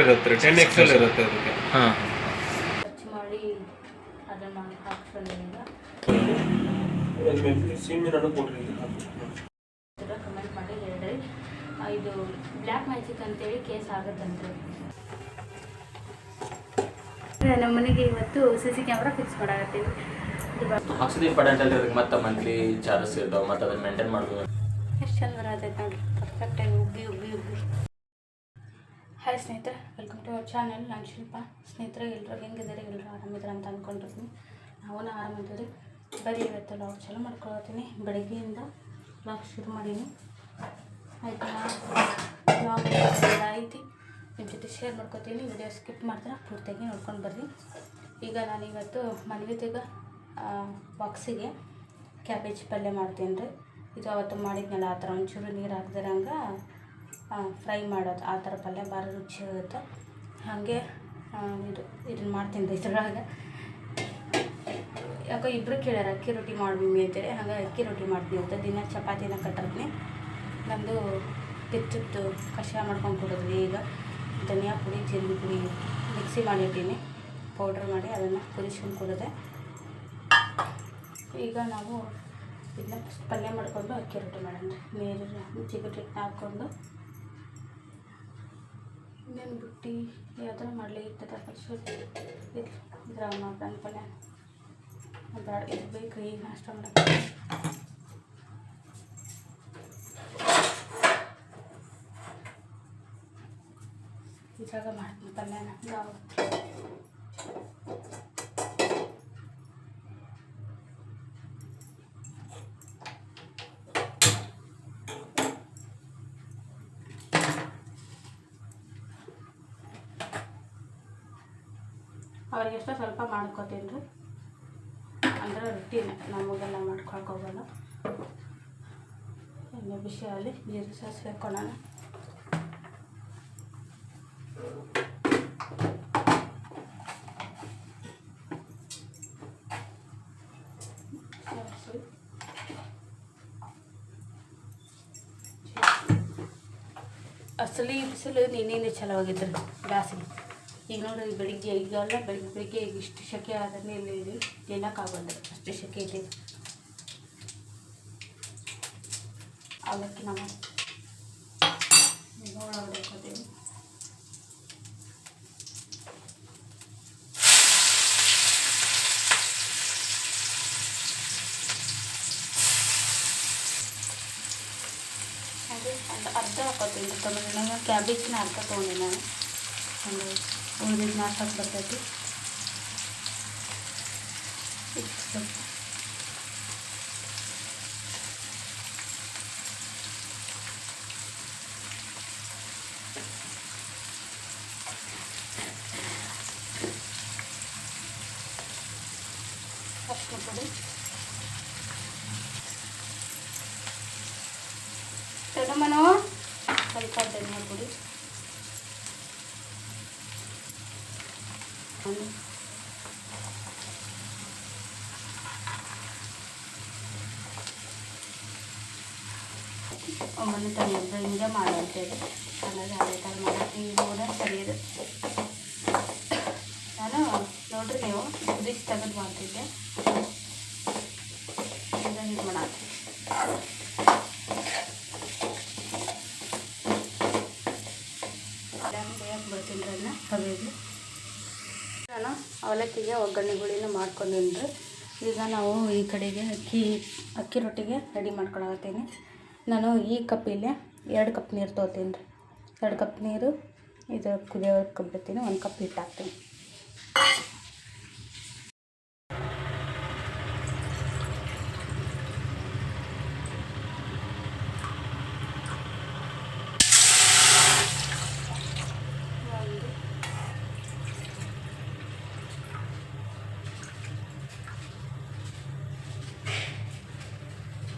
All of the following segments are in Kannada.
ಇರುತ್ತೆ ಟೆನ್ ಎಕ್ಸೆಲ್ ಇರುತ್ತೆ ಅದಕ್ಕೆ. ಹಾಂ. ಖರ್ಚು ಮಾಡಿ ಅದನ್ನು ಕಮೆಂಟ್ ಮಾಡಿ ಹೇಳ್ರಿ. ಇದು ಬ್ಲ್ಯಾಕ್ ಮ್ಯಾಜಿಕ್ ಅಂತೇಳಿ ಕೇಸ್ ಆಗುತ್ತಂತೆ. ನಮ್ಮ ಮನೆಗೆ ಇವತ್ತು ಸಿ ಸಿ ಕ್ಯಾಮ್ರಾ ಫಿಕ್ಸ್ ಮಾಡಾಕತ್ತೀವಿ. ಹಾಕ್ಸಿದ ಇಂಪಾರ್ಟೆಂಟ್ ಅಲ್ಲ ಅದಕ್ಕೆ ಮತ್ತೆ ಮಂತ್ಲಿ ಚಾರ್ಜಸ್ ಇರ್ತಾವೆ ಮತ್ತೆ ಅದನ್ನ ಮೇಂಟೈನ್ ಮಾಡೋದು ಎಷ್ಟು ಚಂದ ಬರತೈತೆ ಪರ್ಫೆಕ್ಟ್ ಪರ್ಫೆಕ್ಟಾಗಿ ಉಬ್ಬಿ ಉಬ್ಬಿ ಉಬ್ಬಿ ಹಾಯ್ ಸ್ನೇಹಿತರೆ. ವೆಲ್ಕಮ್ ಟು ಅವರ್ ಚಾನಲ್ ನಾನು ಶಿಲ್ಪ. ಸ್ನೇಹಿತರೆ ಎಲ್ಲರೂ ಹೆಂಗಿದ್ದಾರೆ? ಎಲ್ಲರೂ ಆರಾಮಿದ್ದಾರೆ ಅಂತ ಅಂದ್ಕೊಂಡಿರ್ತೀನಿ ನಾವು ಆರಾಮಿದ್ದೀವಿ ಬರೀ ಇವತ್ತು ಲಾಗ್ ಚಲೋ ಮಾಡ್ಕೊಳತ್ತೀನಿ. ಬೆಳಗ್ಗೆಯಿಂದ ಲಾಗ್ ಶುರು ಮಾಡೀನಿ. ಆಯ್ತಾ? ಲಾಗ್ ಐತಿ. ನಿಮ್ಮ ಜೊತೆ ಶೇರ್ ಮಾಡ್ಕೊತೀನಿ. ವಿಡಿಯೋ ಸ್ಕಿಪ್ ಮಾಡ್ತಾರೆ ಪೂರ್ತಿಯಾಗಿ ನೋಡ್ಕೊಂಡು ಬರ್ರಿ. ಈಗ ನಾನು ಇವತ್ತು ಮನ್ವಿತಿಗೆ ಬಾಕ್ಸಿಗೆ ಕ್ಯಾಬೇಜ್ ಪಲ್ಯ ಮಾಡ್ತೀನಿ ರೀ ಇದು ಅವತ್ತು ಮಾಡಿದ್ನಲ್ಲ, ಆ ಥರ ಒಂಚೂರು ನೀರು ಹಾಕ್ದಿರಂಗೆ ಫ್ರೈ ಮಾಡೋದು, ಆ ಥರ ಪಲ್ಯ ಭಾರಿ ರುಚಿ ಆಗುತ್ತೆ. ಹಾಗೆ ಇದು, ಇದನ್ನು ಮಾಡ್ತೀನಿ ಇದ್ರೊಳಗೆ ಯಾಕೋ ಇಬ್ಬರು ಕೇಳ್ಯಾರ, ಅಕ್ಕಿ ರೊಟ್ಟಿ ಮಾಡ್ಬಿಡಿ ಅಂತೇಳಿ. ಹಾಗೆ ಅಕ್ಕಿ ರೊಟ್ಟಿ ಮಾಡ್ತೀನಿ ಅಂತ. ದಿನ ಚಪಾತಿನ ಕಟ್ಟಿರ್ತೀನಿ. ನಂದು ತಿಚ್ಚದ್ದು ಕಷಾಯ ಮಾಡ್ಕೊಂಡು ಕೊಡೋದ್ರಿ ಈಗ. ಧನಿಯಾ ಪುಡಿ, ಜೀರಿಗೆ ಪುಡಿ ಮಿಕ್ಸಿ ಮಾಡಿಟ್ಟೀನಿ. ಪೌಡ್ರ್ ಮಾಡಿ ಅದನ್ನು ಕುದಿಸ್ಕೊಂಡು ಕೊಡೋದೆ. ಈಗ ನಾವು ಇದನ್ನ ಪಲ್ಯ ಮಾಡಿಕೊಂಡು ಅಕ್ಕಿ ರೊಟ್ಟಿ ಮಾಡೋಣ. ನೀರು ಹಿಟ್ಟು ಹಾಕ್ಕೊಂಡು ಇನ್ನೇನು ಬುಟ್ಟಿ ಯಾವ್ದಾರು ಮಾಡಲಿ ಇರ್ತದೆ ಫಸ್ಟ್ ಗ್ರಾಮ ಮಾಡ್ಕೊಂಡು ಪಲ್ಯ ಬೇಡ ಇದು ಬೇಕು ಈಗ ನಾಷ್ಟ ಮಾಡಕ್ಕೆ ಇದ್ರಾಗ ಮಾಡ್ತೀನಿ ಪಲ್ಯನ. ನಾವು ಅವ್ರಿಗೆ ಎಷ್ಟೋ ಸ್ವಲ್ಪ ಮಾಡ್ಕೋತೀನಿ ರೀ. ಅಂದ್ರೆ ರೊಟ್ಟಿನ, ನಮಗೆಲ್ಲ ಮಾಡ್ಕೊಳಕ್ಕೆ ಹೋಗಲ್ಲ. ಎಣ್ಣೆ ಬಿಸಿ ಆಗಲಿ ಜೀರಿಗೆ ಸಾಸಿವೆ ಹಾಕೊಳ್ಳೋಣ. ಅಸಲಿ ಬಿಸಿಲು ನಿನ್ನೆನೆ ಚಲೋ ಆಗಿದ್ರಿ ಬ್ಯಾಸಿಗೆ. ಈಗ ನೋಡ್ರಿ ಬೆಳಿಗ್ಗೆ ಈಗೆಲ್ಲ ಬೆಳಿಗ್ಗೆ ಬೆಳಿಗ್ಗೆ ಈಗ ಇಷ್ಟು ಶೆಕೆ ಆದ್ರೆ ಇಲ್ಲಿ ತಿನ್ನೋಕ್ಕಾಗಲ್ಲ, ಅಷ್ಟು ಶೆಕೆ ಐತೆ ಅವಲಕ್ಕಿ ನಾವು ಈಗ ಅದೇ ಅರ್ಧ ಹಾಕೋತೀನಿ, ತೊಗೊಂಡು. ನಾನು ಕ್ಯಾಬೇಜಿನ ಅರ್ಧ ತೊಗೊಂಡೆ ನಾನು. ಒಂದು ಉಳಿದಿದ್ದು ನಾಲ್ಕು ಬರ್ತೈತಿ ಇಷ್ಟು ಸ್ವಲ್ಪ ಅರ್ಶಿನ ಪುಡಿ ತಗೊಂಬನೋ ಸ್ವಲ್ಪ ಧನಿಯಾ ಒಂದು ಒಮ್ಮೆ ತಂದಿದ್ದು ಹಿಂಗೆ ಮಾಡೋಂಥದ್ದು ಹಾಗಾಗಿ ಅದೇ ಥರ ಮಾಡೋಕ್ಕೆ ಈಗ ಕೂಡ ಸರಿಯಿದೆ ನಾನು ನೋಡ್ರಿ ನೀವು ಕುದಿಸಿ ತೆಗೆದು ಮಾಡ್ತಿದ್ದೆ ಈಗ ಹೀಗೆ ಮಾಡಕ್ಕೆ ಬೇಯಕ್ಕೆ ಬರ್ತೀನಿ ರೀ ಅದನ್ನ ಕಬೇದು ನಾನು ಅವಲಕ್ಕಿಗೆ ಒಗ್ಗರಣೆಗಳಿನ ಮಾಡ್ಕೊಂಡೀನಿ ರೀ ಈಗ ನಾವು ಈ ಕಡೆಗೆ ಅಕ್ಕಿ ಅಕ್ಕಿ ರೊಟ್ಟಿಗೆ ರೆಡಿ ಮಾಡ್ಕೊಳತ್ತೀನಿ ನಾನು ಈ ಕಪ್ಪಿಲೆ ಎರಡು ಕಪ್ ನೀರು ತೊಗೋತೀನಿ ರೀ ಎರಡು ಕಪ್ ನೀರು, ಇದು ಕುದಿಯೋಕೆ ಬಿಡ್ತೀನಿ ಒಂದು ಕಪ್ ಹಿಟ್ಟು ಹಾಕ್ತೀನಿ ಒಂದು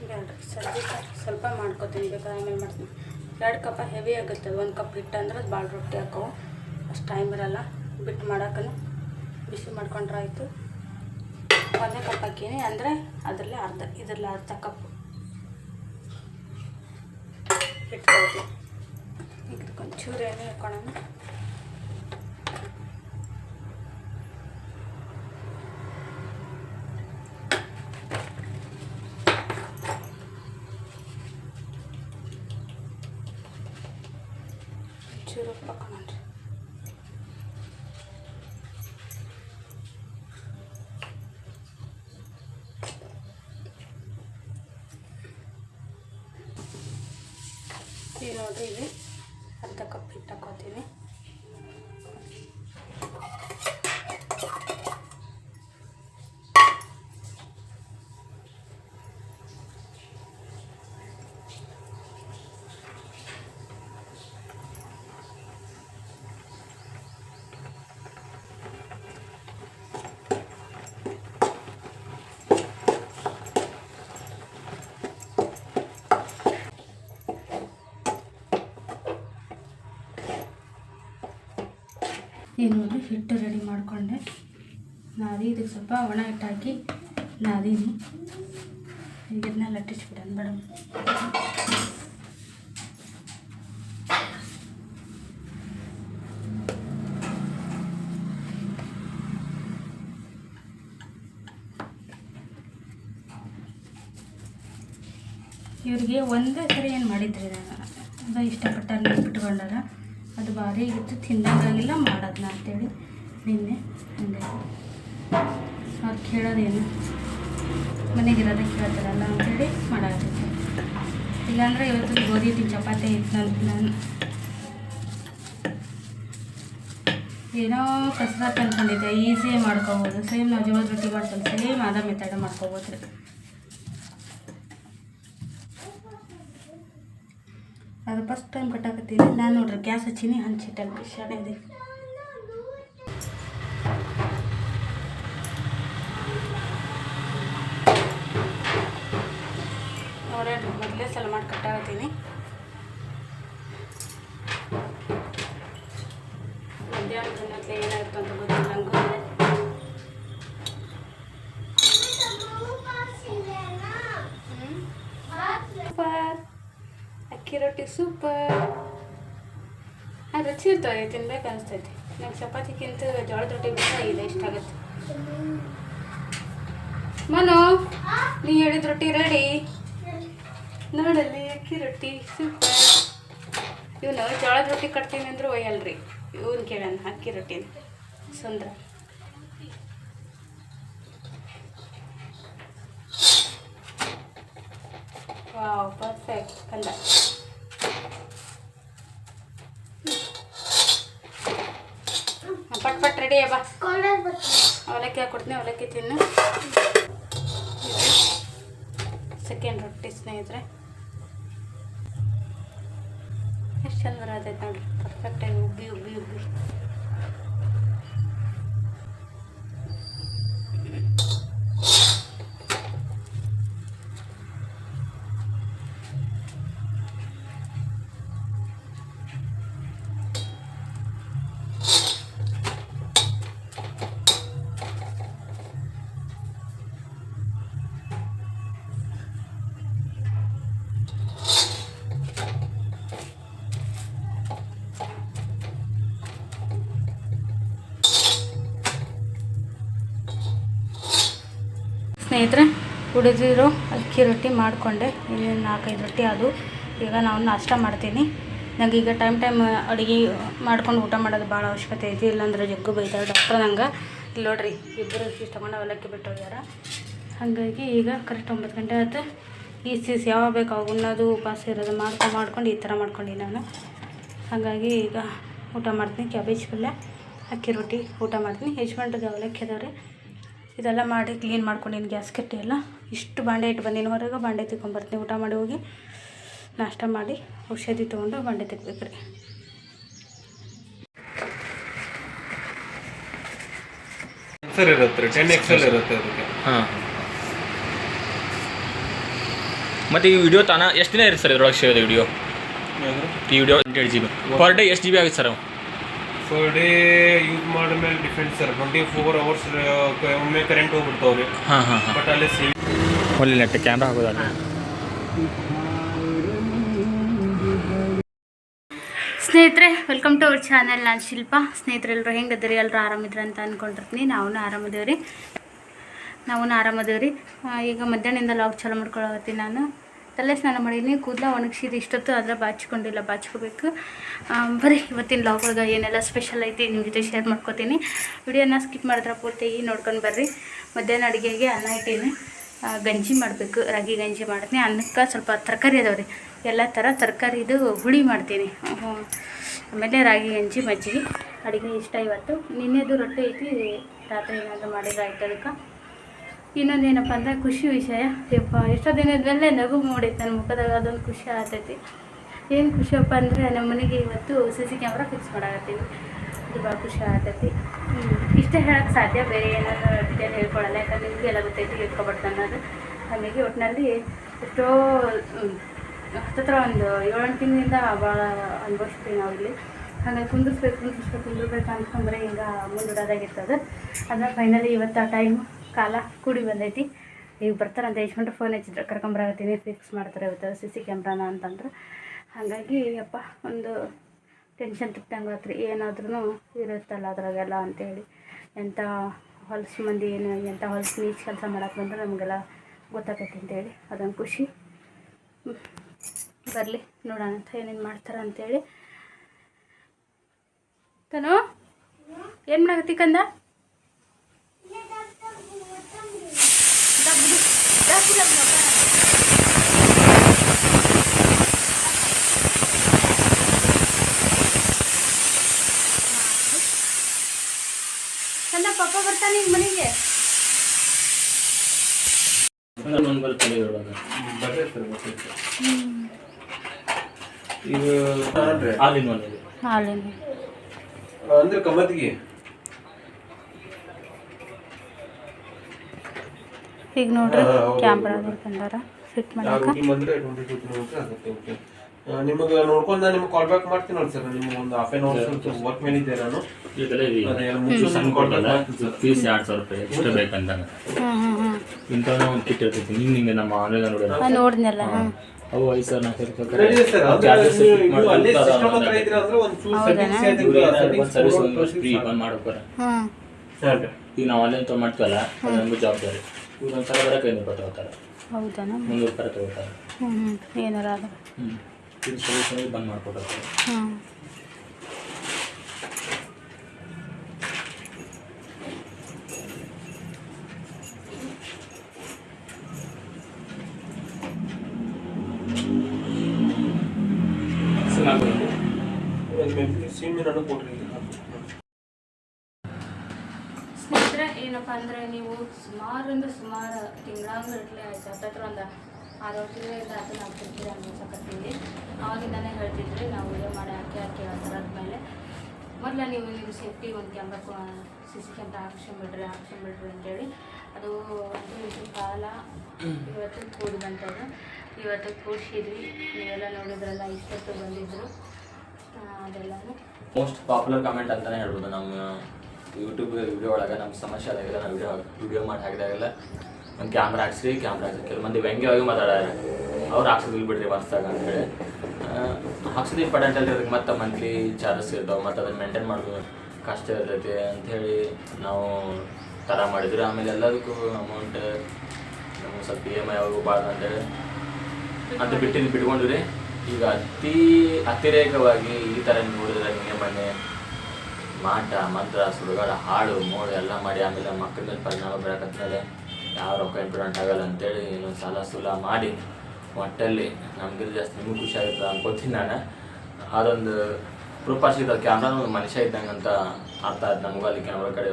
ಎರಡು ಸದ್ಯ ಸ್ವಲ್ಪ ಮಾಡ್ಕೊತೀನಿ ಬೇಕಾದ್ರೆ ಆಮೇಲೆ ಮಾಡ್ತೀನಿ ಎರಡು ಕಪ್ ಹೆವಿ ಆಗುತ್ತೆ. ಒಂದು ಕಪ್ ಹಿಟ್ಟು ಅಂದ್ರೆ ಅದು ಭಾಳ ರೊಟ್ಟಿ ಹಾಕವು ಅಷ್ಟು ಟೈಮ್ ಇರಲ್ಲ. ಬಿಟ್ಟು ಮಾಡೋಕ್ಕೂ ಬಿಸಿ ಮಾಡ್ಕೊಂಡ್ರೆ ಆಯಿತು. ಒಂದೇ ಕಪ್ ಹಾಕೀನಿ ಅಂದರೆ ಅದರಲ್ಲಿ ಅರ್ಧ, ಇದರಲ್ಲಿ ಅರ್ಧ ಕಪ್ ಹಿಟ್ಟು ಈಗ ಒಂಚೂರು ಎಣ್ಣೆ ಹಾಕ್ಕೊಳ್ಳೋಣ ಈಗ ಈಗ ಅಂದರೆ ಹಿಟ್ಟು ರೆಡಿ ಮಾಡಿಕೊಂಡೆ. ನಾದಿ ಇದಕ್ಕೆ ಸ್ವಲ್ಪ ಒಣ ಹಿಟ್ಟು ಹಾಕಿ ನಾದೀನಿ. ಈಗ ಇದನ್ನ ಲಟ್ಟಿಸ್ಬಿಡೋಣ ಮೇಡಮ್ ಇವರಿಗೆ ಒಂದೇ ಸರಿ ಏನು ಮಾಡಿದ್ರಿ? ನಾನು ಅದು ಇಷ್ಟಪಟ್ಟ ನೆನ್ಪಿಟ್ಕೊಂಡಾರ ಅದು ಭಾರಿ ಇತ್ತು ತಿನ್ನೋದಾಗಿಲ್ಲ ಮಾಡೋದನ್ನ ಅಂತೇಳಿ ನಿನ್ನೆ ಹಂಗೆ ಅವ್ರು ಕೇಳೋದೇನು? ಮನೆಗಿರೋದೇ ಕೇಳ್ತಾರಲ್ಲ ಅಂತೇಳಿ ಮಾಡೋದಿತ್ತು ಇಲ್ಲಾಂದರೆ ಇವತ್ತು ಗೋಧಿ ಹಿಟ್ಟಿನ ಚಪಾತಿ ಇತ್ತು ನಾನು ನಾನು. ಏನೋ ಕಸರತ್ತು ಅಂದ್ಕೊಂಡಿದ್ದೆ ಈಸಿ ಮಾಡ್ಕೋಬೋದು. ಸೇಮ್ ನಾವು ಜೋಳದ ರೊಟ್ಟಿ ಮಾಡ್ಕೊಂಡು ಸೇಮ್ ಅದ ಮೆಥಡ್ ಮಾಡ್ಕೋಬೋದು ಅದು ಫಸ್ಟ್ ಟೈಮ್ ಕಟ್ಟಾಕತ್ತೀನಿ. ನಾನು ನೋಡ್ರಿ, ಗ್ಯಾಸ್ ಹಚ್ಚೀನಿ, ಹಂಚಿಟ್ಟಲ್ಲಿ ಶಾಣೆದಿ ನೋಡ್ರಿ, ಮೊದಲೇ ಸಲ ಮಾಡಿ ಕಟ್ಟಾಕತ್ತೀನಿ. ಇರ್ತವೆ ತಿನ್ಬೇಕು ಅನಿಸ್ತೈತಿ. ನಂಗೆ ಚಪಾತಿಗಿಂತ ಜೋಳದ ರೊಟ್ಟಿ ಇಷ್ಟ ಆಗುತ್ತೆ. ಮನು, ನೀ ಹೇಳಿದ ರೊಟ್ಟಿ ರೆಡಿ ನೋಡಲ್ಲಿ ಅಕ್ಕಿ ರೊಟ್ಟಿ ಸೂಪರ್ ಇವನು ಜೋಳದ ರೊಟ್ಟಿ ಕಟ್ತೀನಿ ಅಂದ್ರೆ ಒಯ್ಯಲ್ರಿ. ಇವನ್ ಕೇಳೋಣ ಅಕ್ಕಿ ರೊಟ್ಟಿನ ಸುಂದ್ರ. ವಾವ್ ಪರ್ಫೆಕ್ಟ್ ಕಂದ. ಪಟ್ ರೆಡಿ ಬಾ. ಅವಲಕ್ಕಿ ಹಾಕೊಡ್ತೀನಿ ಅವಲಕ್ಕಿ ತಿನ್ನು. ಸೆಕೆಂಡ್ ರೊಟ್ಟಿ ಸ್ನೇಹಿತರೆ. ಎಷ್ಟು ಚಂದ ಬರತೈತೆ ನೋಡ್ರಿ. ಪರ್ಫೆಕ್ಟಾಗಿ ಉಬ್ಬಿ ಉಬ್ಬಿ ಉಬ್ಬಿ ಸ್ನೇಹಿತರೆ ಉಳಿದಿರೋ ಅಕ್ಕಿ ರೊಟ್ಟಿ ಮಾಡಿಕೊಂಡೆ. ಇನ್ನೇನು ನಾಲ್ಕೈದು ರೊಟ್ಟಿ ಅದು ಈಗ ನಾವು ನಾಷ್ಟ ಮಾಡ್ತೀನಿ. ನಂಗೆ ಈಗ ಟೈಮ್ ಟೈಮ್ ಅಡುಗೆ ಮಾಡ್ಕೊಂಡು ಊಟ ಮಾಡೋದು ಭಾಳ ಅವಶ್ಯಕತೆ ಐತಿ. ಇಲ್ಲಾಂದ್ರೆ ಜಗ್ಗು ಬೈತಾರೆ ಡಾಕ್ಟ್ರ್ ನಂಗೆ. ಇಲ್ಲಿ ನೋಡ್ರಿ ಇಬ್ಬರು ಇಷ್ಟು ತಗೊಂಡು ಅವಲಕ್ಕಿ ಬಿಟ್ಟು ಹೋಗ್ಯಾರ ಹಾಗಾಗಿ ಈಗ ಕರೆಕ್ಟ್ ಒಂಬತ್ತು ಗಂಟೆ ಆಯ್ತು ಈ ಸೀಸ್ ಯಾವಾಗ ಬೇಕು ಅವಾಗ ಉಣ್ಣೋದು ಉಪವಾಸ ಇರೋದು ಮಾಡ್ಕೊಂಡು ಮಾಡ್ಕೊಂಡು ಈ ಥರ ಮಾಡ್ಕೊಂಡು ನಾನು. ಹಾಗಾಗಿ ಈಗ ಊಟ ಮಾಡ್ತೀನಿ. ಕ್ಯಾಬೇಜ್ ಪಲ್ಯ, ಅಕ್ಕಿ ರೊಟ್ಟಿ ಊಟ ಮಾಡ್ತೀನಿ. ಯಜಮಾನ್ರಿಗೆ ಅವಲಕ್ಕಿ ಅದಾವ್ರಿ. ಇದೆಲ್ಲ ಮಾಡಿ ಕ್ಲೀನ್ ಮಾಡ್ಕೊಂಡಿನಿ ಗ್ಯಾಸ್ ಕಟ್ಟಿ ಎಲ್ಲ ಇಷ್ಟು ಬಾಂಡೆ ಇಟ್ಟು ಬಂದಿನಿ ಹೊರಗೆ ಬಾಂಡೆ ತಿಕ್ಕೊಂಬರ್ತೀನಿ ಊಟ ಮಾಡಿ ಹೋಗಿ ನಾಷ್ಟ ಮಾಡಿ ಔಷಧಿ ತೊಗೊಂಡು ಬಾಂಡೆ ತಿಕ್ಬೇಕು ರೀ. ಮತ್ತೆ ಇರುತ್ತೆ ಟೆನ್ ಎಕ್ಸೆಲ್ ಇರುತ್ತೆ ಅದಕ್ಕೆ. ಹಾಂ. ಮತ್ತು ಈ ವಿಡಿಯೋ ತಾನ ಎಷ್ಟು ದಿನ ಇರುತ್ತೆ ಸರ್ ಇದ್ರೊಳಗೆ ಸೇರಿದೆ ವಿಡಿಯೋ ಈ ವಿಡಿಯೋ ಎಂಟು ಜಿ ಬಿ ಪರ್ ಡೇ ಎಷ್ಟು ಜಿ ಬಿ ಆಗುತ್ತೆ ಸರ್ ಫರ್ ಡೇ ಯೂಸ್ ಮಾಡಿದ ಮೇಲೆ ಡಿಫೆಂಟ್ ಸರ್ ಟ್ವೆಂಟಿ ಫೋರ್ ಅವರ್ಸ್ ಒಮ್ಮೆ ಕರೆಂಟ್ ಹೋಗ್ಬಿಡ್ತಾವ್ರಿ ಹಾಂ ಹಾಂ ಹಾಂ. ಬಟ್ ಅಲ್ಲಿ ಸೇವ್ ಒಳ್ಳೆ ನೆಟ್ ಕ್ಯಾಮ್ರಾ ಹಾಕೋದಲ್ಲ ಸ್ನೇಹಿತರೆ ವೆಲ್ಕಮ್ ಟು ಅವರ್ ಚಾನಲ್ ನಾನು ಶಿಲ್ಪ. ಸ್ನೇಹಿತರೆ ಎಲ್ಲರೂ ಹೆಂಗದಿರಿ ಎಲ್ಲರೂ ಆರಾಮಿದ್ರಿ ಅಂತ ಅಂದ್ಕೊಂಡಿರ್ತೀನಿ ನಾವು ಆರಾಮದೇವ್ರಿ. ನಾವು ಆರಾಮದೇವ್ರಿ. ಈಗ ಮಧ್ಯಾಹ್ನದಿಂದ ಲಾಗ್ ಚಾಲು ಮಾಡ್ಕೊಳತ್ತೀನಿ ನಾನು. ತಲೆ ಸ್ನಾನ ಮಾಡಿದ್ದೀನಿ ಕೂದಲ ಒಣಗಿಸಿದ್ದು ಇಷ್ಟೊತ್ತು ಆದರೆ ಬಾಚ್ಕೊಂಡಿಲ್ಲ, ಬಾಚ್ಕೋಬೇಕು. ಬರ್ರಿ ಬರೀ ಇವತ್ತಿನ ಲಾಗ್ ಒಳಗೆ ಏನೆಲ್ಲ ಸ್ಪೆಷಲ್ ಐತಿ ನಿಮ್ಮ ಜೊತೆ ಶೇರ್ ಮಾಡ್ಕೋತೀನಿ. ವಿಡಿಯೋನ ಸ್ಕಿಪ್ ಮಾಡಿದ್ರೆ ಪೂರ್ತಿ ನೋಡ್ಕೊಂಡು ಬರ್ರಿ. ಮಧ್ಯಾಹ್ನ ಅಡುಗೆಗೆ ಅನ್ನ ಇಟ್ಟೀನಿ. ಗಂಜಿ ಮಾಡಬೇಕು, ರಾಗಿ ಗಂಜಿ ಮಾಡ್ತೀನಿ. ಅನ್ನಕ್ಕೆ ಸ್ವಲ್ಪ ತರಕಾರಿ ಅದಾವೆ ರೀ. ಎಲ್ಲ ಥರ ತರಕಾರಿದು ಹುಳಿ ಮಾಡ್ತೀನಿ. ಆಮೇಲೆ ರಾಗಿ ಗಂಜಿ, ಮಜ್ಜಿಗೆ. ಅಡುಗೆ ಇಷ್ಟ ಇವತ್ತು. ನಿನ್ನೆದು ರೊಟ್ಟಿ ಐತಿ, ರಾತ್ರಿ ಏನಾದರೂ ಮಾಡಿದ್ರೆ ಆಯ್ತು ಅದಕ್ಕೆ. ಇನ್ನೊಂದೇನಪ್ಪ ಅಂದ್ರೆ ಖುಷಿ ವಿಷಯ. ಯಪ್ಪ, ಎಷ್ಟೋ ದಿನದಲ್ಲೇ ನಗು ಮೂಡೈತೆ ನನ್ನ ಮುಖದಾಗ ಅದೊಂದು ಖುಷಿ ಆಗ್ತೈತಿ. ಏನು ಖುಷಿಯಪ್ಪ ಅಂದರೆ ನಮ್ಮ ಮನೆಗೆ ಇವತ್ತು ಸಿ ಸಿ ಕ್ಯಾಮ್ರಾ ಫಿಕ್ಸ್ ಮಾಡಾಕತ್ತೀವಿ ಇದು ಭಾಳ ಖುಷಿ ಆಗ್ತೈತಿ. ಇಷ್ಟೇ ಹೇಳೋಕ್ಕೆ ಸಾಧ್ಯ, ಬೇರೆ ಏನಾದ್ರು ಡಿಟೇಲ್ ಹೇಳ್ಕೊಳಲ್ಲ, ಯಾಕಂದ್ರೆ ನಿಮಗೆ ಎಲ್ಲ ಗೊತ್ತೈತಿ ಹೇಳ್ಕೊಬಾರ್ದು ಅನ್ನೋದು. ನಮಗೆ ಒಟ್ಟಿನಲ್ಲಿ ಎಷ್ಟೋ ಹತ್ತತ್ರ ಒಂದು ಏಳೆಂಟು ತಿಂಗಳಿಂದ ಭಾಳ ಅನುಭವಿಸ್ತೀವಿ ನಾವು ಇಲ್ಲಿ ಹಾಗಾಗಿ ಕುಂದಿರ್ಸ್ಬೇಕು ಕುಂದಿಸ್ಬೇಕು ಕುಂದಿರ್ಬೇಕು ಅನ್ಕೊಂಡ್ರೆ ಹಿಂಗೆ ಮುಂದೂಡೋದಾಗಿರ್ತದೆ. ಅದನ್ನ ಫೈನಲಿ ಇವತ್ತು ಆ ಟೈಮ್ ಕಾಲ ಕೂಡಿ ಬಂದೈತಿ. ಈಗ ಬರ್ತಾರಂತ ಯಜಮಾನ್ರು ಫೋನ್ ಹಚ್ಚಿದ್ರೆ. ಕರ್ಕೊಂಬರಾಗತ್ತೀನಿ ಫಿಕ್ಸ್ ಮಾಡ್ತಾರೆ ಇವತ್ತು ಸಿ ಸಿ ಕ್ಯಾಮ್ರಾನ ಅಂತಂದ್ರೆ. ಹಾಗಾಗಿ ಅಪ್ಪ ಒಂದು ಟೆನ್ಷನ್ ತಿಟ್ಟಂಗೆ ಆತ್ರಿ. ಏನಾದ್ರೂ ಇರುತ್ತಲ್ಲ ಅದ್ರಾಗೆಲ್ಲ ಅಂತೇಳಿ. ಎಂಥ ಹೊಲಸು ಮಂದಿ ಏನು ಎಂಥ ಹೊಲಸು ನೀಚ್ ಕೆಲಸ ಮಾಡೋಕೆ ಬಂದ್ರೆ ನಮಗೆಲ್ಲ ಗೊತ್ತಾಗೈತಿ ಅಂತೇಳಿ. ಅದೊಂದು ಖುಷಿ. ಬರಲಿ, ನೋಡೋಣ ಅಂತ ಏನೇನು ಮಾಡ್ತಾರೆ ಅಂತೇಳಿ. ತನು, ಏನು ಮಾಡಕತ್ತಿ ಕಂದ ದಬ್ಬು ದಬ್ಬು ದಬ್ಬು ದಬ್ಬು. ಕಂದ ಪಪ್ಪ ಬರ್ತಾನೆ ಈಗ ಮನೆಗೆ ಒಂದು ಬಲ್ ತಲೆ ಇರುವಾಗ ಬರ್ರಿ ಸರ್ ಬರ್ರಿ ಸರ್ ಈಗ ಬರ್ತಾನೆ ಒಂದು ಇದೆ ಹಾಲಿನ ಅಂದ್ರೆ ಕಮತಿಗೆ ಈಗ ನೋಡ್ರಿ. ಕ್ಯಾಮ್ರಾ ಬಂದಾರ ಫಿಟ್ ಮಾಡಕ ಟೀಮ್ ಅಂದ್ರೆ ಟ್ವೆಂಟಿ ಟೂ ಕಿಲೋಮೀಟರ್ ಆಗುತ್ತೆ ಓಕೆ ನಿಮಗೆ ನೋಡ್ಕೊಂಡು ನಾನು ನಿಮ್ಗೆ ಕಾಲ್ ಬ್ಯಾಕ್ ಮಾಡ್ತೀನಿ ನೋಡಿ ಸರ್ ನಿಮ್ಗೆ ಒಂದು ಹಾಫ್ ಆನ್ ಅವರ್ ಸ್ವಲ್ಪ ವರ್ಕ್ ಮೇಲೆ ಇದ್ದೆ ನಾನು. ಫೀಸ್ ಎರಡು ಸಾವಿರ ರೂಪಾಯಿ ಎಕ್ಸ್ಟ್ರಾ ಬೇಕಂತ ಇಂಥ ಒಂದು ಕಿಟ್ ಇರ್ತೈತಿ ನಮ್ಮ ಆನ್ಲೈನ್ ನೋಡೋಣ ಹಾಂ ನೋಡಿದ್ನಲ್ಲ ಅವು ಐದು ಸಾವಿರ ನಾಲ್ಕು ಸರ್ವಿಸ್ ಫ್ರೀ ಬಂದು ಮಾಡ್ಬೇಕಾರೆ. ಈಗ ನಾವು ಆನ್ಲೈನ್ ತೊಗೊಂಡ್ತೀವಲ್ಲ ಅದು ನಮಗೂ ಜವಾಬ್ದಾರಿ. ಐನೂರು ರೂಪಾಯಿ ತಗೋತಾರೆ. ಹೌದನ ಮುನ್ನೂರು ರೂಪಾಯಿ ತಗೋತಾರೆ. ಹ್ಞೂ ಹ್ಞೂ ಏನಾರ ಹ್ಞೂ ಇದು ಸೊಲ್ಯೂಷನ್ ಬಂದ್ ಮಾಡ್ಕೊಡ್ತಾರೆ ಒಂದು ಮೆಂತ್ಲಿ ಸಿಮ್ಮಿ ನನಗೆ ಕೊಡ್ರಿ ಸ್ನೇಹಿತರೆ ಏನಪ್ಪ ಅಂದರೆ ನೀವು ಸುಮಾರು ಸುಮಾರು ತಿಂಗಳಾಂಗಟ್ಲೆ ಆಯ್ತು. ಹತ್ತತ್ರ ಒಂದು ಆರು ವರ್ಷದಿಂದ ನಾವು ಹಾಕ್ತಿರ್ತೀರಿ ಅನ್ಸಕತ್ತೀವಿ ಅವಾಗಿಂದಾನೇ ಹೇಳ್ತಿದ್ರಿ ನಾವು ವಿಡಿಯೋ ಮಾಡಿ ಹಾಕಿ ಹಾಕಿ ಆದಮೇಲೆ ಮೊದಲ ನೀವು ನಿಮ್ಮ ಸೇಫ್ಟಿ ಒಂದು ಕ್ಯಾಮ್ರಾ ಸಿ ಸಿ ಕ್ಯಾಮ್ರಾ ಹಾಕ್ಸ್ಕೊಂಬಿಡ್ರಿ ಹಾಕ್ಸ್ಕೊಂಬಿಡ್ರಿ ಅಂತೇಳಿ. ಅದು ಒಂದು ಇಷ್ಟು ಕಾಲ ಇವತ್ತು ಕೂಡಿ ಬಂತದು ಇವತ್ತು ಕೂಡಿಸಿದ್ವಿ. ನೀವೆಲ್ಲ ನೋಡಿದ್ರಲ್ಲ ಇಷ್ಟೊತ್ತು ಬಂದಿದ್ರು. ಆ, ಅದೆಲ್ಲನೂ. ಮೋಸ್ಟ್ ಪಾಪ್ಯುಲರ್ ಕಮೆಂಟ್ ಅಂತಲೇ ಹೇಳ್ಬೋದು ನಮ್ಮ ಯೂಟ್ಯೂಬ್ ವಿಡಿಯೋ ಒಳಗೆ ನಮ್ಮ ಸಮಸ್ಯೆ ಆದಾಗೆಲ್ಲ ನಾವು ವಿಡಿಯೋ ವಿಡಿಯೋ ಮಾಡಿ ಹಾಕಿದಾಗೆಲ್ಲ ಒಂದು ಕ್ಯಾಮ್ರಾ ಹಾಕ್ಸ್ರಿ ಕ್ಯಾಮ್ರಾ ಹಾಕ್ಸಿ ಕೆಲವು ಮಂದಿ ವ್ಯಂಗ್ಯವಾಗಿ ಮಾತಾಡ್ಯಾರ ಅವ್ರು ಹಾಕ್ಸೋದಿಲ್ಲ ಬಿಡ್ರಿ ಮಸ್ತಾಗ ಅಂತೇಳಿ ಹಾಕ್ಸೋದು ಇಂಪಾರ್ಟೆಂಟ್ ಅದಕ್ಕೆ ಮತ್ತೆ ಮಂತ್ಲಿ ಚಾರ್ಜಸ್ ಇರ್ತಾವೆ, ಮತ್ತು ಅದನ್ನು ಮೇಂಟೈನ್ ಮಾಡೋದು ಕಷ್ಟ ಇರ್ತೈತಿ ಅಂಥೇಳಿ ನಾವು ಥರ ಮಾಡಿದ್ರು. ಆಮೇಲೆ ಎಲ್ಲದಕ್ಕೂ ಅಮೌಂಟ್ ನಮ್ಗೆ ಸ್ವಲ್ಪ ಇ ಎಂ ಐ ಅವ್ರಿಗೂ ಭಾಳ ಅಂತೇಳಿ ಅಂತ ಬಿಟ್ಟಿದ್ದು ಬಿಟ್ಕೊಂಡ್ರಿ ಈಗ ಅತಿ ಅತಿರೇಕವಾಗಿ ಈ ಥರ ನೋಡಿದ್ರೆ ನಿಮಗೆ ಮೊನ್ನೆ ಮಾಟ, ಮಂತ್ರ, ಸುಡುಗಾಡ ಹಾಳು ಮೋಳು ಎಲ್ಲ ಮಾಡಿ ಆಮೇಲೆ ಮಕ್ಕಳ ಮೇಲೆ ಪರಿಣಾಮ ಬೀಳಕತ್ಮೇಲೆ ಯಾವ ರೊಕ್ಕ ಇಂಪ್ರೂವ್ಮೆಂಟ್ ಆಗಲ್ಲ ಅಂತೇಳಿ ಏನು ಸಾಲ ಸುಲ ಮಾಡಿ ಒಟ್ಟಲ್ಲಿ ನಮ್ಗಿಂತ ಜಾಸ್ತಿ ನಿಮಗೂ ಖುಷಿ ಆಗುತ್ತೆ ಅನ್ಕೋತೀನಿ ನಾನು. ಅದೊಂದು ಪ್ರೂಫ್ ಸಿಗ್ತದೆ ಕ್ಯಾಮ್ರಾ ಒಂದು ಮನುಷ್ಯ ಇದ್ದಂಗೆ ಅಂತ ಅರ್ಥ ಆಯ್ತು ನಮಗೂ ಅಲ್ಲಿ ಕ್ಯಾಮ್ರಾ ಕಡೆ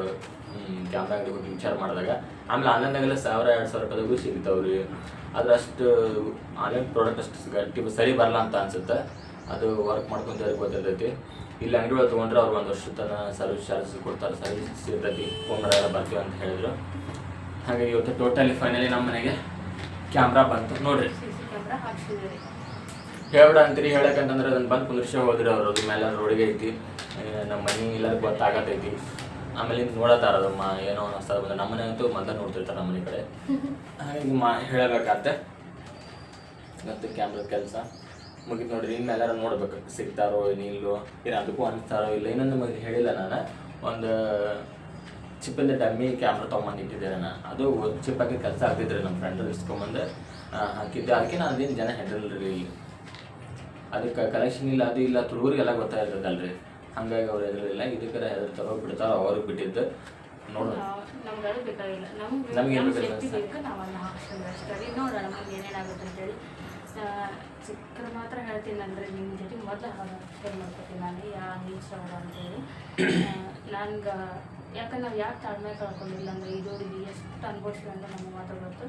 ಕ್ಯಾಮ್ರಾ ಅಂಗಡಿ ಬಗ್ಗೆ ವಿಚಾರ ಮಾಡಿದಾಗ. ಆಮೇಲೆ ಆನ್ಲೈನ್ದಾಗೆಲ್ಲ ಸಾವಿರ, ಎರಡು ಸಾವಿರ ರೂಪಾಯಿದಾಗೂ ಸಿಗ್ತಾವೆ ರೀ ಅಷ್ಟು ಆನ್ಲೈನ್ ಪ್ರಾಡಕ್ಟ್ ಅಷ್ಟು ಗಟ್ಟಿ ಸರಿ ಬರಲ್ಲ ಅಂತ ಅನಿಸುತ್ತೆ. ಅದು ವರ್ಕ್ ಮಾಡ್ಕೊಂತ ಗೊತ್ತಿರ್ತೈತಿ ಇಲ್ಲಿ ಅಂಗಡಿ ಒಳಗೆ ತೊಗೊಂಡ್ರೆ ಅವ್ರು ಒಂದು ವರ್ಷದ ತನಕ ಸರ್ವಿಸ್ ಚಾರ್ಜಸ್ ಕೊಡ್ತಾರೆ ಸರ್ವಿಸ್ ಇರ್ತೈತಿ ಫೋನ್ ಎಲ್ಲ ಬರ್ತೀವಿ ಅಂತ ಹೇಳಿದ್ರು. ಹಾಗಾಗಿ ಇವತ್ತು ಟೋಟಲಿ ಫೈನಲಿ ನಮ್ಮ ಮನೆಗೆ ಕ್ಯಾಮ್ರಾ ಬಂತು. ನೋಡ್ರಿ. ಹೇಳ್ಬಿಡ ಅಂತೀರಿ ಹೇಳಕ್ಕಂತಂದ್ರೆ ಅದನ್ನ ಬಂದು ಕುಂದ್ರಿಸಿ ಹೋದ್ರಿ ಅವ್ರು. ಅದ್ರ ಮೇಲೆ ರೋಡಿಗೆ ಐತಿ ನಮ್ಮ ಮನೆ ಇಲ್ಲ ಗೊತ್ತಾಗತೈತಿ. ಆಮೇಲೆ ಹಿಂಗೆ ನೋಡತ್ತಾರ ಅದಮ್ಮ ಏನೋ ಅನಿಸ್ತದ ಬಂದ್ರೆ. ನಮ್ಮ ಮನೆ ಅಂತೂ ಮತ್ತೆ ನೋಡ್ತಿರ್ತಾರೆ ನಮ್ಮ ಮನೆ ಕಡೆ. ಹಾಗಾಗಿ ಮಾ ಹೇಳಬೇಕಾಗತ್ತೆ. ಮತ್ತು ಕ್ಯಾಮ್ರದ ಕೆಲಸ. ಮುಗಿತು ನೋಡ್ರಿ ಇನ್ನು ಎಲ್ಲಾರು ನೋಡ್ಬೇಕು. ಸಿಗ್ತಾರೋ ಏನಿಲ್ಲೋ ಏನು ಅದಕ್ಕೂ ಅನಿಸ್ತಾರೋ ಇಲ್ಲ ಇನ್ನೊಂದು ನಮಗೆ ಹೇಳಿಲ್ಲ ನಾನು. ಒಂದು ಚಿಪ್ಪಿಂದ ಡಮ್ಮಿ ಕ್ಯಾಮ್ರಾ ತೊಗೊಂಬಂದು ನಾನು. ಅದು ಚಿಪ್ಪಾಗಿ ಕೆಲಸ ಆಗ್ತಿದ್ರೆ ನಮ್ಮ ಫ್ರೆಂಡ್ ಇಸ್ಕೊಂಬಂದು ಹಾಕಿದ್ದೆ. ಅದಕ್ಕೆ ನಾನು ಅದೇನು ಜನ ಹೆದರಲ್ರಿ ಇಲ್ಲಿ ಅದಕ್ಕೆ ಕಲೆಕ್ಷನ್ ಇಲ್ಲ ಅದು ಇಲ್ಲ ತುಳುಗರಿಗೆಲ್ಲ ಗೊತ್ತಾಗಿರ್ತದಲ್ರಿ. ಹಂಗಾಗಿ ಅವ್ರು ಹೆದರಿಲ್ಲ ಇದಕ್ಕೆ ಹೆದರ್ತಾರೋ ಬಿಡ್ತಾರೋ ಅವ್ರಿಗೆ ಬಿಟ್ಟಿದ್ದು. ನೋಡೋಣ. ನಮ್ಗೆ ಏನು ಬೇಕಾಗಿಲ್ಲ ನಮ್ಗೆ ನಮ್ಗೆ ಏನೇನಾಗುತ್ತೆ ಅಂತ ಬೇಕಾಗಿಲ್ಲ ಸಿಕ್ಕರೆ ಮಾತ್ರ ಹೇಳ್ತೀನಿ ಅಂದರೆ ನಿಮ್ಮ ಜೊತೆ ಮೊದಲು ಶೇರ್ ಮಾಡ್ಕೊತೀನಿ. ನಾನು ಯಾ ಅವರ ಅಂತೇಳಿ. ನನ್ಗೆ ಯಾಕಂದ್ರೆ ನಾವು ಯಾಕೆ ತಾಳ್ಮೆ ಕಳ್ಕೊಂಡಿಲ್ಲ ಅಂದರೆ ಇದು ಇದು ಎಷ್ಟು ಅನುಭವಿಸ್ತೀವಿ ಅಂತ ನಮ್ಗೆ ಮಾತ್ರ ಗೊತ್ತು.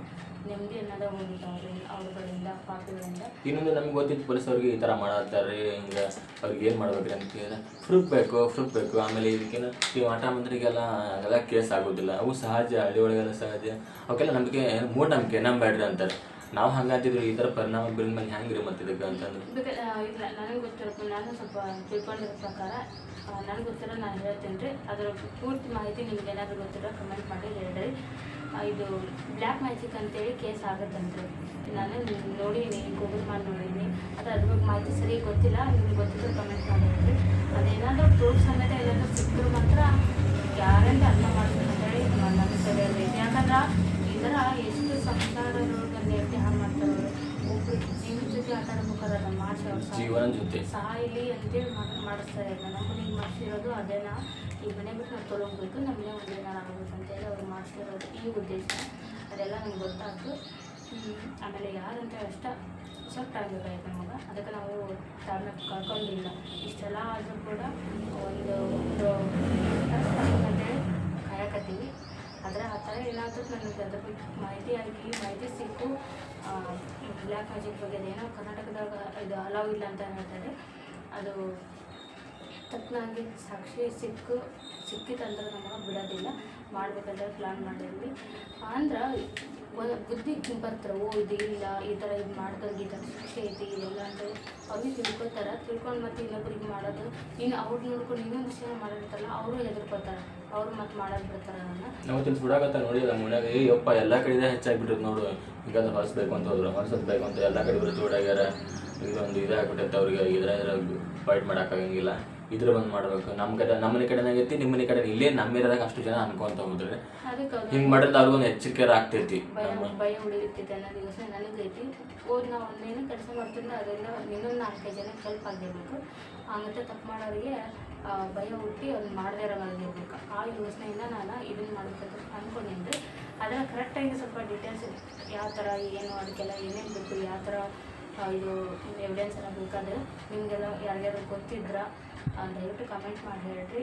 ನೆಮ್ಮದಿ ಅನ್ನೋದ ಒಂದು ಅವ್ರುಗಳಿಂದ, ಪಾಪಿಗಳಿಂದ. ಇನ್ನೊಂದು ನಮ್ಗೆ ಗೊತ್ತಿತ್ತು ಪೊಲೀಸ್ ಅವ್ರಿಗೆ ಈ ಥರ ಮಾಡತ್ತಾರೆ, ಹಿಂಗೆ ಅವ್ರಿಗೆ ಏನು ಮಾಡ್ಬೇಕ್ರಿ ಅಂತ ಕೇಳಿದ್ರೆ ಪ್ರೂಫ್ ಬೇಕು ಫ್ರೂಟ್ ಬೇಕು. ಆಮೇಲೆ ಇದಕ್ಕೇನು ಈ ಆಟ ಮಂತ್ರಿಗೆಲ್ಲ ಅದೆಲ್ಲ ಕೇಸ್ ಆಗೋದಿಲ್ಲ. ಅವು ಸಹಜ ಹಳ್ಳಿ ಒಳಗೆಲ್ಲ ಸಹಜ. ಅವಕ್ಕೆಲ್ಲ ನಂಬಿಕೆ, ಮೂಢನಂಬಿಕೆ ನಂಬೇಡ್ರಿ ಅಂತಾರೆ. ನಾವು ಹಂಗಂತಿದ್ರು ಈ ಪರಿಣಾಮ ಬೀರಿದ ಮೇಲೆ ಹೆಂಗ್ರಿ ಮತ್ತೆ ಇದಕ್ಕೆ ಅಂತಂದ್ರೆ? ನನಗೆ ಗೊತ್ತಿರೋ ನಾನು ಸ್ವಲ್ಪ ತಿಳ್ಕೊಂಡಿರೋ ಪ್ರಕಾರ ನನಗೆ ಗೊತ್ತಿರೋ ನಾನು ಹೇಳ್ತೀನಿ ರೀ. ಅದರ ಪೂರ್ತಿ ಮಾಹಿತಿ ನಿಮ್ಗೆ ಏನಾದರೂ ಗೊತ್ತಿರೋ ಕಮೆಂಟ್ ಮಾಡಿ, ಹೇಳ್ರಿ. ಇದು ಬ್ಲ್ಯಾಕ್ ಮ್ಯಾಜಿಕ್ ಅಂತೇಳಿ ಕೇಸ್ ಆಗುತ್ತಂತೆ ನಾನು ನೋಡೀನಿ ಗೂಗಲ್ ಮಾಡಿ ನೋಡೀನಿ ಅದು ಅದ್ರ ಬಗ್ಗೆ ಮಾಹಿತಿ ಸರಿ ಗೊತ್ತಿಲ್ಲ, ನಿಮ್ಗೆ ಗೊತ್ತಿದ್ರೆ ಕಮೆಂಟ್ ಮಾಡಿ ಹೇಳ್ರಿ. ಅದೇನಾದರೂ ಪ್ರೂಫ್ ಸಮೇತ ಏನಾದರೂ ಸಿಕ್ಕರು ಮಾತ್ರ ಗ್ಯಾರಂಟಿ ಅರ್ಥ ಮಾಡ್ತೀನಿ ಅಂತೇಳಿ ನನ್ನ ಸರಿ ಹೇಳ್ತೀನಿ ಯಾಕಂದ್ರೆ ಇದರ ಎಷ್ಟು ಸಂಸಾರದೊಳಗೆ ನೆಟ್ಟಿ ಹಾಳು ಮಾಡ್ತಾರೆ ಅವ್ರು. ಒಬ್ರು ಜೊತೆ ಆಟ ಆಡ್ಬೇಕಾದ್ರೆ ಮಾಡ್ಸಿ ಅವ್ರು. ಜೀವನ ಜೊತೆ. ಸಾಯಿಲಿ ಅಂತೇಳಿ ಮಾಡ್- ಮಾಡಿಸ್ತಾರೆ ನಮ್ಮ ಮನೆಗೆ ಮಾಡಿಸಿರೋದು ಅದೇನ? ಈ ಮನೆ ಬಿಟ್ಟು ನಾವು ತೊಲಗಬೇಕು ನಮ್ಮ ಮನೆ ಒಂದು ಏನಾರು ಆಗಬೇಕು ಅಂತೇಳಿ ಅವ್ರು ಮಾಡಿಸಿರೋದು ಈ ಉದ್ದೇಶ. ಅದೆಲ್ಲ ನಮ್ಗೆ ಗೊತ್ತಾಯ್ತು. ಆಮೇಲೆ ಯಾರಂತ ಅಷ್ಟ ಸ್ವಲ್ಪ ಟೈಮ್ ಬೇಕಾಯ್ತು ನಮಗೆ. ಅದಕ್ಕೆ ನಾವು ತಾಳ್ಮೆ ಕಳ್ಕೊಂಡಿಲ್ಲ ಇಷ್ಟೆಲ್ಲ ಆದರೂ ಕೂಡ ಒಂದು ಒಂದು ಅಂತೇಳಿ ಆದರೆ ಆ ಥರ ಏನಾದರೂ ನನಗೆ ಅದ್ರ ಬಗ್ಗೆ ಮಾಹಿತಿ ಆಗಿ ಮಾಹಿತಿ ಸಿಕ್ಕು. ಬ್ಲ್ಯಾಕ್ ಮ್ಯಾಜಿಕ್ ಬಗ್ಗೆ ಏನೋ ಕರ್ನಾಟಕದಾಗ ಇದು ಅಲಾವ್ ಇಲ್ಲ ಅಂತ ಹೇಳ್ತಾರೆ. ಅದು ತಕ್ಕನಾಗಿ ಸಾಕ್ಷಿ ಸಿಕ್ಕು ಸಿಕ್ಕಿತಂದ್ರೆ ನಮಗೆ ಬಿಡೋದಿಲ್ಲ. ಮಾಡ್ಬೇಕಂದ್ರೆ ಪ್ಲ್ಯಾನ್ ಮಾಡಿದ್ವಿ. ಅಂದ್ರೆ ಬುದ್ಧಿ ಬರ್ತಾರೆ, ಓ, ಇದು ಇಲ್ಲ ಈ ಥರ ಇದು ಮಾಡ್ದಂಗೆ ಈ ಥರ ಶಿಕ್ಷೆ ಐತಿ ಇದೆಲ್ಲ ಅಂತ ಅವ್ರಿಗೆ ತಿಳ್ಕೊತಾರೆ ತಿಳ್ಕೊಂಡು ಮತ್ತೆ ಇನ್ನೊಬ್ರಿಗೆ ಮಾಡೋದು, ಇನ್ನು ಅವ್ರು ನೋಡ್ಕೊಂಡು ಇನ್ನೊಂದು ವಿಷಯ ಮಾಡಿರ್ತಾರಲ್ಲ, ಅವರು ಹೆದರ್ಕೋತಾರೆ ಅವ್ರು ಮತ್ತೆ ಮಾಡೋದು ಬಿಡ್ತಾರೆ ನಾವು ತಿನ್ಸ್ ಬಿಡಾಕತ್ತ ನೋಡಿ ಮನ್ಯಾಗ, ಏ, ಯಪ್ಪ, ಎಲ್ಲ ಕಡೆ ಹೆಚ್ಚಾಗ್ಬಿಟ್ಟಿದ್ ನೋಡು. ಈಗಾದ್ರೆ ಹೊಲಿಸ್ಬೇಕು ಅಂತ ಹೋದ್ರು ಹೊಲಿಸೋದ್ಬೇಕು ಅಂತ ಎಲ್ಲ ಕಡೆ ವಿರುದ್ಧ ಓಡಾಗ್ಯಾರ ಇದೊಂದು ಇದಾಗ್ಬಿಟ್ಟೈತೆ ಅವ್ರಿಗೆ ಇದ್ರ ಫೈಟ್ ಮಾಡೋಕ್ಕಾಗಂಗಿಲ್ಲ ಇದ್ರ ಬಂದು ಮಾಡ್ಬೇಕು. ನಮ್ಮ ಕಡೆ ನಮ್ಮನೆ ಕಡೆ ಕಡೆನಾಗೈತಿ ನಿಮ್ಮನೆ ಕಡೆ ಇಲ್ಲೇ ನಮ್ಮ ಏರಿಯಾದಾಗ ಅಷ್ಟು ಜನ ಅನ್ಕೊಂತ ಹೋದ್ರೆ ಹಿಂಗೆ ಮಾಡಿದ್ರೆ ಅವ್ರಿಗೊಂದು ಎಚ್ಚರಿಕೆ ಆಗ್ತೈತಿ ಭಯ ಉಳಿಯುತ್ತಿದೆ ಅನ್ನೋದು ಯೋಚನೆ ನನಗೈತಿ ಓದ್ ನಾವು ಒಂದೇನು ಕೆಲಸ ಮಾಡ್ತಿದ್ರೆ ಅದರಿಂದ ಇನ್ನೊಂದು ನಾಲ್ಕೈದು ಜನ ಹೆಲ್ಪ್ ಆಗಿರ್ಬೇಕು ಮತ್ತೆ ತಪ್ಪು ಮಾಡೋರಿಗೆ ಭಯ ಹುಟ್ಟಿ ಅದನ್ನ ಮಾಡದೇ ಇರೋವಾಗಿರ್ಬೇಕು ಆ ಯೋಚನೆಯಿಂದ ನಾನು ಇದನ್ನು ಮಾಡ್ಬೇಕಂತ ಅಂದ್ಕೊಂಡಿದ್ದೆ ಅದರ ಕರೆಕ್ಟಾಗಿ ಸ್ವಲ್ಪ ಡೀಟೇಲ್ಸ್ ಯಾವ ಥರ ಏನು ಅದಕ್ಕೆಲ್ಲ ಏನೇನು ಬೇಕು ಯಾವ ಥರ ಇದು ಎವಿಡೆನ್ಸ್ ಎಲ್ಲ ಬೇಕಾದ್ರೆ ನಿಮಗೆಲ್ಲ ಯಾರ್ಯಾರು ಗೊತ್ತಿದ್ರ ದಯವಿಟ್ಟು ಕಮೆಂಟ್ ಮಾಡಿ ಹೇಳ್ರಿ.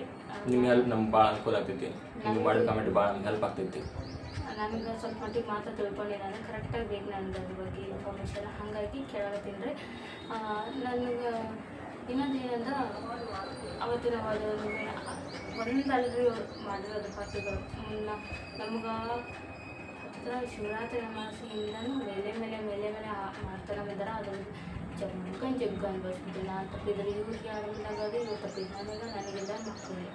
ನಿಮ್ಗೆ ಹೆಲ್ಪ್ ನಮ್ಗೆ ಭಾಳ ಅನುಕೂಲ ಆಗ್ತೈತಿ. ನೀವು ಮಾಡಿದ ಕಮೆಂಟ್ ಭಾಳ ನಮ್ಗೆ ಹೆಲ್ಪ್ ಆಗ್ತೈತಿ. ನನಗೆ ಸ್ವಲ್ಪ ಮಟ್ಟಿಗೆ ಮಾತ್ರ ತಿಳ್ಕೊಂಡಿದ್ದಾನೆ ಕರೆಕ್ಟಾಗಿ ಬೇಕು ನನಗೆ ಅದ್ರ ಬಗ್ಗೆ ಇನ್ಫಾರ್ಮೇಷನ್ ಹಾಗಾಗಿ ಕೇಳತ್ತೀನಿ ರೀ. ನನಗೆ ಇನ್ನೊಂದು ಏನಂದ್ರೆ ಅವತ್ತಿನ ಒಂದು ಒಂದಲ್ರಿ ಮಾಡಿರೋದು ಪಾರ್ಟಿಗಳು ನಮ್ಗೆ ಹತ್ರ ಶಿವರಾತ್ರಿ ಅಮಾವಾಸ್ಯೆಯಿಂದನೂ ಮೇಲೆ ಮೇಲೆ ಮೇಲೆ ಮೇಲೆ ಮಾಡ್ತಾನೆ ಇದ್ದಾರೆ ಅದು ಜಗ್ಗನ್ ಜಗ್ಗ ಅನ್ಭವಿಸ್ಬಿಟ್ಟು ನಾನು ತಪ್ಪಿದ್ರೆ ಇವ್ರಿಗೆ ಆರಾಮಿಲ್ಲಾಗದು ಇವ್ರು ತಪ್ಪಿದ್ದು ನನಗೆ ನನಗೆಲ್ಲ ಮಕ್ಕಳಿಗೆ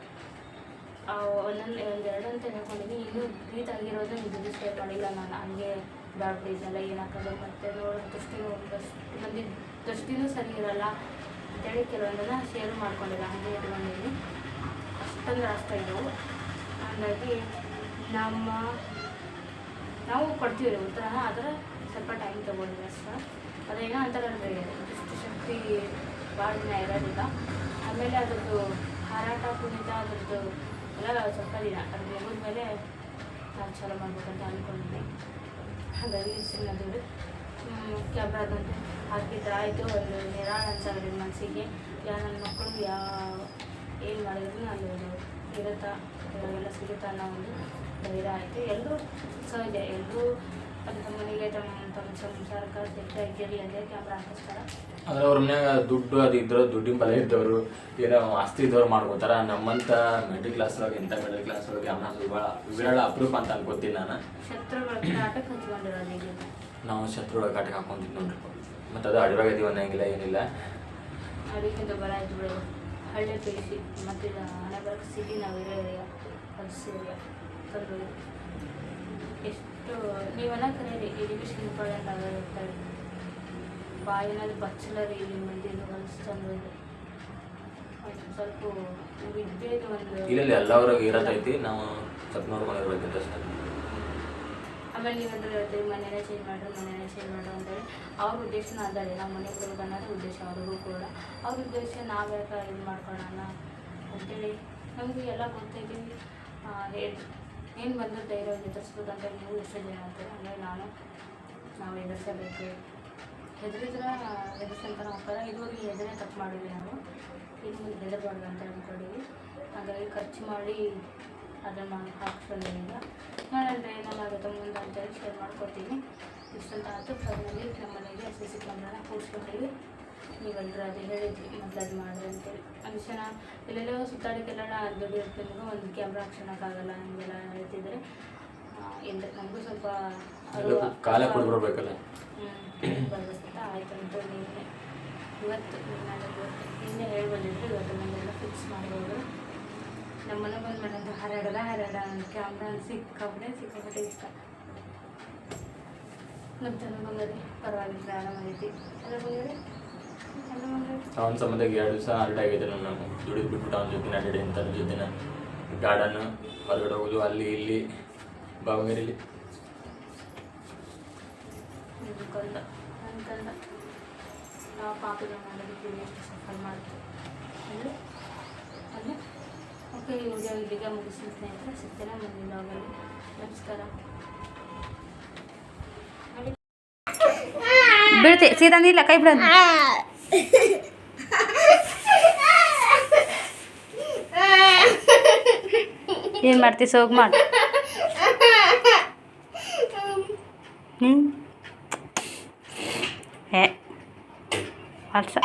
ಒಂದೊಂದು ಒಂದೆರಡು ಅಂತ ಹೇಳ್ಕೊಂಡಿನಿ ಇನ್ನೂ ಬ್ರೀತ್ ಆಗಿರೋದು ಇದು ಶೇರ್ ಮಾಡಿಲ್ಲ ನಾನು ಹಂಗೆ ಬ್ಯಾಡ್ ಎಲ್ಲ ಏನಾಗೋದು ಮತ್ತೆ ನೋಡೋ ದೃಷ್ಟಿನೂ ಒಂದಷ್ಟು ಮಂದಿ ದೃಷ್ಟಿನೂ ಸರಿ ಇರಲ್ಲ ಅಂತೇಳಿ ಕೆಲವೊಂದನ್ನು ಶೇರ್ ಮಾಡ್ಕೊಂಡಿಲ್ಲ ಹಾಗೆ ಇಟ್ಕೊಂಡಿದ್ದೀನಿ ಅಷ್ಟೊಂದು ರಾಷ್ಟ್ರ ಇದ್ದವು ಹಾಗಾಗಿ ನಮ್ಮ ನಾವು ಕೊಡ್ತೀವಿ ರೀ ಉತ್ತರ ಆದರೆ ಸ್ವಲ್ಪ ಟೈಮ್ ತೊಗೊಂಡಿವಿ ಅಷ್ಟೇ. ಅದೇನೋ ಅಂತಾರಲ್ರಿ ಇಷ್ಟು ಶಕ್ತಿ ಭಾಳ ದಿನ ಇರೋದಿಲ್ಲ. ಆಮೇಲೆ ಅದರದ್ದು ಹಾರಾಟ, ಕುಣಿತ, ಅದರದ್ದು ಎಲ್ಲ ಸ್ವಲ್ಪ ದಿನ ಅದ್ರ ಮುಗಿದ ಮೇಲೆ ನಾನು ಚಾಲೂ ಮಾಡ್ಬೇಕಂತ ಅಂದ್ಕೊಂಡಿದ್ದೆ ಹಾಗಾಗಿ ಸುಮ್ಮನೆ ಕ್ಯಾಮ್ರಾದಂತೆ ಹಾಕಿದ್ರೆ ಆಯಿತು. ಒಂದು ನಿರಾಳ ನನ್ನ ಮನಸ್ಸಿಗೆ. ಯಾವ ನನ್ನ ಮಕ್ಕಳು ಯಾವ ಏನು ಮಾಡಿದ್ರು ಅಲ್ಲಿ ಒಂದು ಇರುತ್ತಾ? ಎಲ್ಲ ಸಿಗುತ್ತಾ ಅನ್ನೋ ಒಂದು ಧೈರ್ಯ ಆಯಿತು. ಎಲ್ಲರೂ ಸಹಜ ಎಲ್ಲರೂ ಅದು ತಮ್ಮ ಮನೆಗೆ ತಮ್ಮ ತಮ್ಮ ಸಂಸಾರಕ್ಕೆ ಸೆಟ್ ಆಗಿರಲಿ ಅದೇ ಕ್ಯಾಮ್ರಾ ಹಾಕಿಸ್ತಾರೆ ಅಂದ್ರೆ ಅವ್ರ ಮನ್ಯಾಗ ದುಡ್ಡು ಅದು ಇದ್ರು ದುಡ್ಡಿನ ಬಲ ಇದ್ದವರು ಏನೋ ಆಸ್ತಿ ಇದ್ದವ್ರು ಮಾಡ್ಕೋತಾರ. ನಮ್ಮಂತ ಮಿಡಲ್ ಕ್ಲಾಸ್ ಒಳಗೆ ಇಂಥ ಮಿಡಲ್ ಕ್ಲಾಸ್ ಒಳಗೆ ಭಾಳ ವಿರಳ ಅಪರೂಪ ಅಂತ ಅನ್ಕೋತೀನಿ ನಾನು. ಶತ್ರುಗಳ ಆಟಕ್ಕೆ ಹಂಚ್ಕೊಂಡಿರೋದು ಈಗ ನಾವು ಶತ್ರು ಒಳಗೆ ಕಾಟಕ್ಕೆ ನೋಡ್ರಿ. ಮತ್ತು ಅದು ಅಡಿವಾಗ ಇದೀವಿ ಅನ್ನಂಗಿಲ್ಲ ಏನಿಲ್ಲ. ಅದಕ್ಕಿಂತ ಬರ ಆಯ್ತು ಬಿಡು. ಹಳ್ಳಿ ತಿಳಿಸಿ ಮತ್ತು ಇದು ಹಣೆ ಬರಕ್ಕೆ ಸಿಟಿ ನಾವು ಇರೋ ಏರಿಯಾ ಬಸ್ ಏರಿಯಾ ತಂದು ಎಷ್ಟು ನೀವೆಲ್ಲ ಕರೀರಿ ಎಜುಕೇಷನ್ ಇಂಪಾರ್ಟೆಂಟ್ ಆಗಿರ್ತಾರೆ ಬಾಯಿನಲ್ಲಿ ಬಚ್ಚಲರಿ ಇಲ್ಲಿ ಮಂದಿದು ಹೊಲಸು ತಂದು ಸ್ವಲ್ಪ ವಿದ್ಯೆದು ಒಂದು ಇಲ್ಲಿ ಎಲ್ಲವ್ರಿಗೆ ಇರತೈತಿ ನಾವು ಸ್ವಲ್ಪ ನೋಡ್ಕೊಂಡಿರ್ಬೇಕಿತ್ತು ಅಷ್ಟೇ. ಆಮೇಲೆ ನೀವಂದ್ರೆ ಹೇಳ್ತೀವಿ ಮನೇನೇ ಚೇಂಜ್ ಮಾಡ್ರಿ ಮನೇನೇ ಚೇಂಜ್ ಮಾಡ್ರಿ ಅಂತೇಳಿ ಅವ್ರ ಉದ್ದೇಶನೂ ಅದಾರೆ ನಮ್ಮ ಮನೆ ಕೊಡ್ಬೇಕು ಅನ್ನೋದು ಉದ್ದೇಶ ಅವ್ರಿಗೂ ಕೂಡ. ಅವ್ರ ಉದ್ದೇಶ ನಾವು ಯಾಕೆ ಇದು ಮಾಡ್ಕೊಳ್ಳೋಣ ಅಂತೇಳಿ ನಮಗೆ ಎಲ್ಲ ಗೊತ್ತೈತಿ. ಏನು ಬಂದರೂ ಧೈರ್ಯವಾಗಿ ಎದುರಿಸ್ಬೋದು ಅಂತ ನೀವು ಎಷ್ಟು ಜನ ಅಂತಾರೆ ಅಂದರೆ ನಾನು, ನಾವು ಎದುರಿಸಬೇಕು. ಹೆದರಿದ್ರೆ ಎದುರಿಸಂತ ಹೋಗ್ತಾರೆ ಇದುವರೆಗೆ ಹೆದರೇ ತಪ್ಪು ಮಾಡಿದ್ವಿ ನಾವು ಇನ್ನು ಮುಂದೆ ಹೆದರಬಾರ್ದು ಅಂತ ಅಂದ್ಕೊಂಡಿವಿ ಹಾಗಾಗಿ ಖರ್ಚು ಮಾಡಿ ಅದನ್ನು ಹಾಕ್ಸ್ಕೊಂಡಿಲ್ಲ ನೋಡೋಣ ಏನಾಗುತ್ತೆ ಮುಂದೆ ಅಂತೇಳಿ ಶೇರ್ ಮಾಡ್ಕೊತೀನಿ ಇಷ್ಟಂತ ಆಯಿತು ಫೋನಲ್ಲಿ ನಮ್ಮ ಮನೆಗೆ ಎಸ್ ಸಿ ಕ್ಯಾಮ್ರಾನ ಕೂರಿಸ್ಕೊಂಡಿವಿ ನೀವೆಲ್ಲರೂ ಅದೇ ಹೇಳಿದ್ರಿ ಮೊದಲು ಅದು ಮಾಡಿರಿ ಅಂತೇಳಿ. ಜನ ಎಲ್ಲೆಲ್ಲೋ ಸುತ್ತಾಡಕ್ಕೆಲ್ಲ ದುಡ್ಡು ಇರ್ತೀನಿ ಒಂದು ಕ್ಯಾಮ್ರಾ ಹಾಕ್ಸೋಣಕ್ಕಾಗಲ್ಲ ಹಂಗೆಲ್ಲ ಹೇಳ್ತಿದ್ರೆ ಇಲ್ಲ ನಮಗೂ ಸ್ವಲ್ಪ ಕಾಲ ಕೊಡ್ಬಿಡ್ಬೇಕಲ್ಲ ಹ್ಞೂ ಬರ್ಬೇಕಂತ ಆಯ್ತು ಅಂತ ನೀವೇ ಇವತ್ತು ಇವತ್ತು ನಿನ್ನೆ ಹೇಳಿ ಬಂದಿದ್ರು ಇವತ್ತು ನನ್ನೆಲ್ಲ ಫಿಕ್ಸ್ ಮಾಡ್ಬೋದು. ನಮ್ಮ ಮನೆ ಬಂದು ಮೇಡಮ್ ಹರಡದ ಹರಡ ಕ್ಯಾಮ್ರಾ ಸಿಕ್ಕಾಪಟ್ಟೆ ಸಿಕ್ಕಾಪಟ್ಟೆ ಇಷ್ಟ. ಮತ್ತು ಬಂಗರಿ ಪರವಾಗಿಲ್ಲ ಆರಾಮಾಗೈತಿ ಅದ್ರ ಬಂಗರಿ? ಅವನ ಸಂಬಂಧ ಎರಡು ದಿವಸ ಅರ್ಡ್ ಆಗಿದೆ ನಾನು. ದುಡಿದು ಬಿಟ್ಬಿಟ್ಟು ಅವನ ಜೊತೆ ಅಡ್ಡಾಡಿ ಅಂತ ಜೊತೆನ ಗಾರ್ಡನ್ ಹೊರಗಡೆ ಹೋಗೋದು ಅಲ್ಲಿ ಇಲ್ಲಿ ಬಾವಗೇರಿಲಿ. ನಾವು ಪಾಪದ ಮಾಡೋದಕ್ಕೆ ಎಷ್ಟು ಸಫರ್ ಮಾಡ್ತೀವಿ. ಅಂದರೆ ಅಲ್ಲೇ? ಓಕೆ ವಿಡಿಯೋ ಇಲ್ಲಿಗೆ ಮುಗಿಸ್ತೀನಿ ಸ್ನೇಹಿತರೆ ಸಿಗ್ತೇನೆ ಮುಂದಿನ ಅಲ್ಲಿ ನಮಸ್ಕಾರ. ಬೀಳ್ತಿ ಸೀದಾ ನೀಲ್ಲ ಕೈ ಬಿಡೋದು ಏನು ಮಾಡ್ತೀಸ ಹೋಗಿ ಮಾಡಿ ಹ್ಞೂ ಹೇ ಅಲ್ಸ